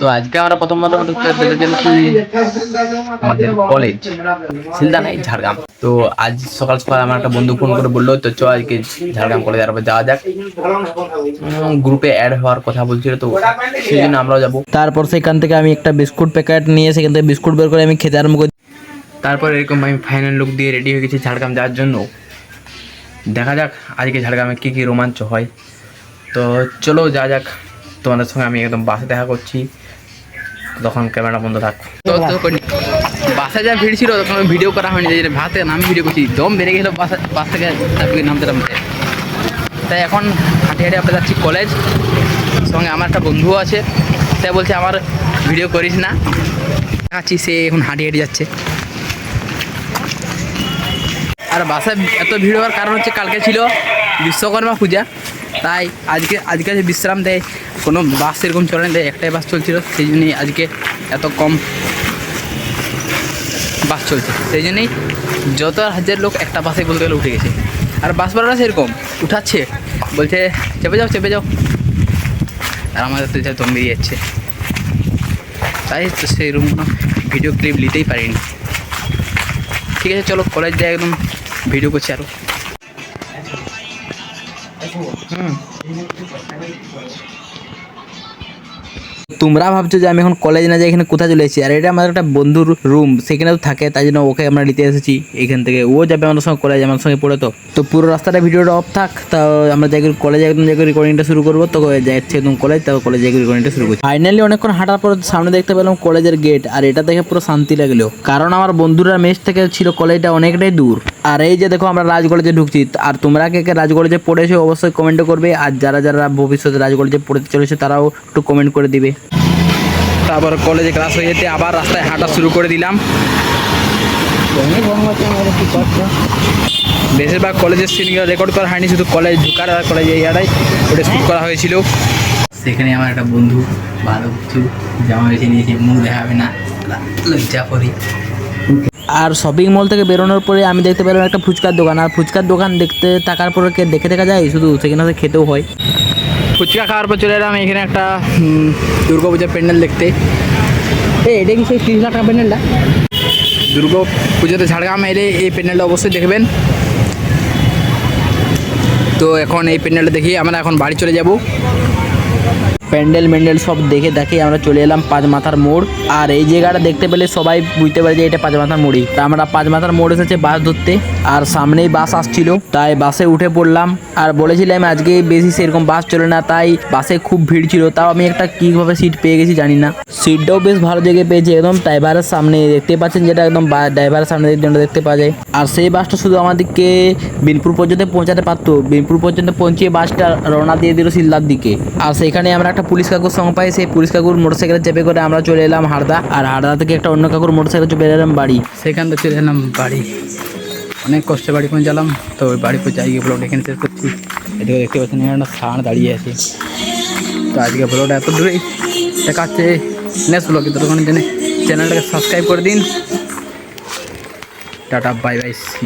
তো আজকে আমরা প্রথমবার ঢুকতে পেরে গেছি আমাদের কলেজ শিলদা নাই ঝাড়গ্রাম। তো আজ সকাল সকাল আমার একটা বন্ধু ফোন করে বলল তো চ আজকে ঝাড়গ্রাম কলেজ আর যাওয়া যাক। গ্রুপে অ্যাড হওয়ার কথা বলছিল তো সেই জন্য আমরাও যাব। তারপর সেখান থেকে আমি একটা বিস্কুট প্যাকেট নিয়ে সেখান থেকে বিস্কুট বের করে আমি খেতে আরম্ভ করি। তারপর এরকম আমি ফাইনাল লুক দিয়ে রেডি হয়ে গেছি ঝাড়গ্রাম যাওয়ার জন্য। দেখা যাক আজকে ঝাড়গ্রামে কী কী রোমাঞ্চ হয়। তো চলো যা যাক। তোমাদের সঙ্গে আমি একদম বাসে দেখা করছি। তখন ক্যামেরা বন্ধ থাক। তো তো করি- বাসে যা ভিড় ছিল, তখন ভিডিও করা হয়নি যে ভাতে আমি ভিডিও করছি। দম বেড়ে গেছিল বাসা থেকে তারপরে নামতে নামতে। তাই এখন হাঁটি হাঁটি আমরা যাচ্ছি কলেজ সঙ্গে আমার একটা বন্ধু আছে। সে বলছে, আমার ভিডিও করিস না। আছি, সে এখন হাঁটি হাঁটি যাচ্ছে। আর বাসে এত ভিড় হওয়ার কারণ হচ্ছে, কালকে ছিল বিশ্বকর্মা পূজা। তাই আজকে আজকে যে বিশ্রাম দেয়, কোনো বাস সেরকম চলে না তাই একটাই বাস চলছিল, সেই জন্যই আজকে এত কম বাস চলছে। সেই জন্যই যত হাজার লোক একটা বাসে বলতে গেলে উঠে গেছে। আর বাস ভাড়াটা সেরকম, উঠাচ্ছে। বলছে, চেপে যাও চেপে যাও। আর আমাদের তো যা দম বেরিয়ে যাচ্ছে। তাই তো সেরকম কোনো ভিডিও ক্লিপ নিতেই পারিনি। ঠিক আছে, চলো কলেজ যাই একদম ভিডিও করছি আরও। হুম তোমরা ভাবছ যে আমি এখন কলেজ না যাই এখানে কোথায় চলে এসেছি? আর এটা আমাদের একটা বন্ধুর রুম সেখানেও থাকে, তাই জন্য ওকে আমরা নিতে এসেছি এখান থেকে। ও যাবে আমাদের সঙ্গে কলেজ আমার সঙ্গে পড়ে তো। তো পুরো রাস্তাটা ভিডিওটা অফ থাক, তা আমরা যাই কলেজে একদম যাই রেকর্ডিংটা শুরু করব তো যাচ্ছি একদম কলেজ তারপর কলেজে যাই রেকর্ডিংটা শুরু করছি। ফাইনালি অনেকক্ষণ হাঁটার পর সামনে দেখতে পেলাম কলেজের গেট আর এটা দেখে পুরো শান্তি লাগল। কারণ আমার বন্ধুরা মেস থেকে ছিল কলেজটা অনেকটাই দূর। আর এই যে দেখো আমরা রাজ কলেজে ঢুকছি আর তোমরা কে কে রাজ কলেজে পড়েছো অবশ্যই কমেন্ট করবে, আর যারা যারা ভবিষ্যতে রাজ কলেজে পড়তে চলেছে তারাও একটু কমেন্ট করে দিবে। তারপর কলেজে ক্লাস হয়ে যেতে আবার রাস্তায় হাঁটা শুরু করে দিলাম। বেশিরভাগ কলেজের সিনগুলো রেকর্ড করা হয়নি, শুধু কলেজ ঢুকার আর কলেজে ইয়াটাই ওটা শ্যুট করা হয়েছিল। সেখানে আমার একটা বন্ধু, ভালো কিছু জামা বেছে নিয়েছে মুখ দেখাবে না, লজ্জা করি। আর শপিং মল থেকে বেরোনোর পরে আমি দেখতে পেলাম একটা ফুচকার দোকান। আর ফুচকার দোকান দেখতে থাকার পরে কে দেখে দেখা যায় শুধু সেখানে খেতেও হয়। ফুচকা খাওয়ার পর চলে এলাম এখানে একটা দুর্গা পূজার প্যান্ডেল দেখতে। এই এটা কি সেই তিরিশ লাখ টাকা প্যান্ডেলটা? দুর্গা পুজোতে ঝাড়গ্রাম এলে এই প্যান্ডেলটা অবশ্যই দেখবেন। তো এখন এই প্যান্ডেলটা দেখি আমরা এখন বাড়ি চলে যাব। প্যান্ডেল ম্যান্ডেল সব দেখে দেখে আমরা চলে এলাম পাঁচ মাথার মোড়। আর এই জায়গাটা দেখতে পেলে সবাই বুঝতে পারে যে এটা পাঁচ মাথার মোড়ই। তা আমরা পাঁচ মাথার মোড় এসেছে বাস ধরতে। আর সামনেই বাস আসছিল, তাই বাসে উঠে পড়লাম। আর বলেছিলাম আজকে বেশি সেরকম বাস চলে না, তাই বাসে খুব ভিড় ছিল। তাও আমি একটা কীভাবে সিট পেয়ে গেছি জানি না। সিটটাও বেশ ভালো জায়গায় পেয়েছি, একদম ড্রাইভারের সামনে। দেখতে পাচ্ছেন যেটা একদম ড্রাইভারের সামনে দেখতে পাওয়া যায়। আর সেই বাসটা শুধু আমাদেরকে বিনপুর পর্যন্ত পৌঁছাতে পারতো। বিনপুর পর্যন্ত পৌঁছিয়ে বাসটা রওনা দিয়ে দিল শিলদার দিকে। আর সেখানে আমরা পুলিশ কাকুর সঙ্গে পাই, সেই পুলিশ কাকুর মোটরসাইকেলে চেপে করে আমরা চলে এলাম হারদা। আর হারদা থেকে একটা অন্য কাকুর মোটরসাইকেল চেপে এলাম বাড়ি। সেখান থেকে চলে এলাম বাড়ি। অনেক কষ্টে বাড়ি পৌঁছালাম তো ওই বাড়ি পৌঁছে আজকে ব্লগ এখানে শেষ করছি। এদিকে দেখতে পাচ্ছেন এখানে একটা ষাঁড় দাঁড়িয়ে আছে। তো আজকে ব্লগটা এত দূরেই দেখাচ্ছে নেক্সট ব্লগে ততক্ষণের জন্য চ্যানেলটাকে সাবস্ক্রাইব করে দিন। Tata bye bye C